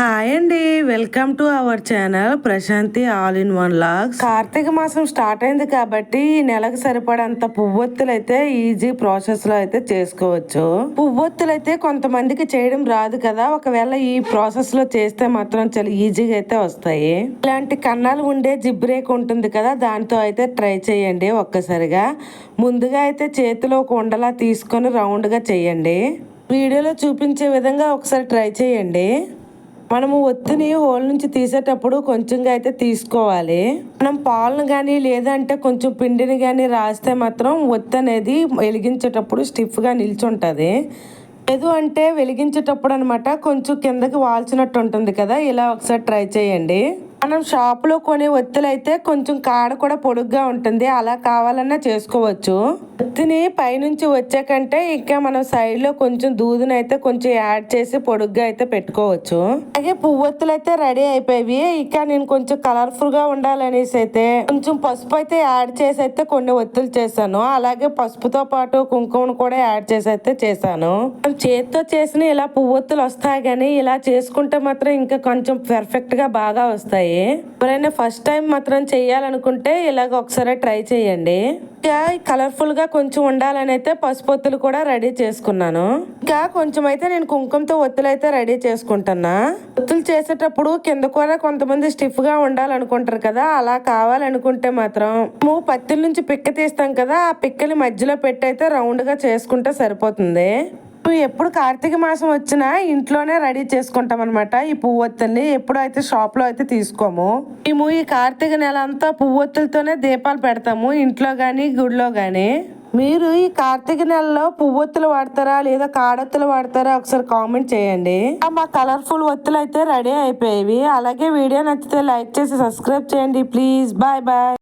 Hi అండి. Welcome to our channel Prashanthi all in one log Karthika మాసం start అయింది కాబట్టి ఈ నెలకు సరిపడంత పువ్వొత్తులు అయితే ఈజీ ప్రాసెస్లో అయితే చేసుకోవచ్చు. పువ్వొత్తులు అయితే కొంతమందికి చేయడం రాదు కదా. ఒకవేళ ఈ ప్రాసెస్లో చేస్తే మాత్రం చాలా ఈజీగా అయితే వస్తాయి. ఇలాంటి కన్నాలు ఉండే జిబ్రేక్ ఉంటుంది కదా దాంతో అయితే ట్రై చేయండి ఒక్కసారిగా. ముందుగా అయితే చేతిలో ఒక ఉండలా తీసుకొని రౌండ్గా చేయండి. వీడియోలో చూపించే విధంగా ఒకసారి ట్రై చేయండి. మనము ఒత్తిని హోల్ నుంచి తీసేటప్పుడు కొంచెంగా అయితే తీసుకోవాలి. మనం పాలను కానీ లేదంటే కొంచెం పిండిని కానీ రాస్తే మాత్రం ఒత్తి అనేది వెలిగించేటప్పుడు స్టిఫ్గా నిల్చుంటుంది. లేదు అంటే వెలిగించేటప్పుడు అనమాట కొంచెం కిందకి వాల్చినట్టు ఉంటుంది కదా ఇలా ఒకసారి ట్రై చేయండి. మనం షాప్లో కొనే ఒత్తులు అయితే కొంచెం కాడ కూడా పొడుగ్గా ఉంటుంది. అలా కావాలన్నా చేసుకోవచ్చు. ఒత్తిని పైనుంచి వచ్చాకంటే ఇంకా మనం సైడ్లో కొంచెం దూదునైతే అయితే కొంచెం యాడ్ చేసి పొడుగ్గా అయితే పెట్టుకోవచ్చు. అలాగే పువ్వొత్తులు అయితే రెడీ అయిపోయి ఇంకా నేను కొంచెం కలర్ఫుల్గా ఉండాలనేసి అయితే కొంచెం పసుపు అయితే యాడ్ చేసి అయితే కొన్ని ఒత్తులు చేశాను. అలాగే పసుపుతో పాటు కుంకుమను కూడా యాడ్ చేసి అయితే చేశాను. చేతితో చేసిన ఇలా పువ్వొత్తులు వస్తాయి కానీ ఇలా చేసుకుంటే మాత్రం ఇంకా కొంచెం పెర్ఫెక్ట్గా బాగా వస్తాయి. ఎవరైనా ఫస్ట్ టైం మాత్రం చేయాలనుకుంటే ఇలాగ ఒకసారి ట్రై చేయండి. ఇంకా కలర్ఫుల్గా కొంచెం ఉండాలని అయితే పసుపు ఒత్తులు కూడా రెడీ చేసుకున్నాను. ఇంకా కొంచెం అయితే నేను కుంకుమతో ఒత్తులు అయితే రెడీ చేసుకుంటున్నా. ఒత్తులు చేసేటప్పుడు కింద కూడా కొంతమంది స్టిఫ్గా ఉండాలనుకుంటారు కదా అలా కావాలనుకుంటే మాత్రం. మేము పత్తిల నుంచి పిక్క తీస్తాం కదా ఆ పిక్కని మధ్యలో పెట్టి అయితే రౌండ్గా చేసుకుంటే సరిపోతుంది. ఎప్పుడు కార్తీక మాసం వచ్చినా ఇంట్లోనే రెడీ చేసుకుంటాం అనమాట ఈ పువ్వొత్తుల్ని ఎప్పుడు అయితే షాప్లో అయితే తీసుకోము మేము ఈ కార్తీక నెల అంతా పువ్వొత్తులతోనే దీపాలు పెడతాము ఇంట్లో గాని గుడిలో గాని. మీరు ఈ కార్తీక నెలలో పువ్వొత్తులు వాడతారా లేదా కాడొత్తులు వాడతారా ఒకసారి కామెంట్ చేయండి. మా కలర్ఫుల్ ఒత్తులు అయితే రెడీ అయిపోయేవి. అలాగే వీడియో నచ్చితే లైక్ చేసి సబ్స్క్రైబ్ చేయండి. Please bye bye.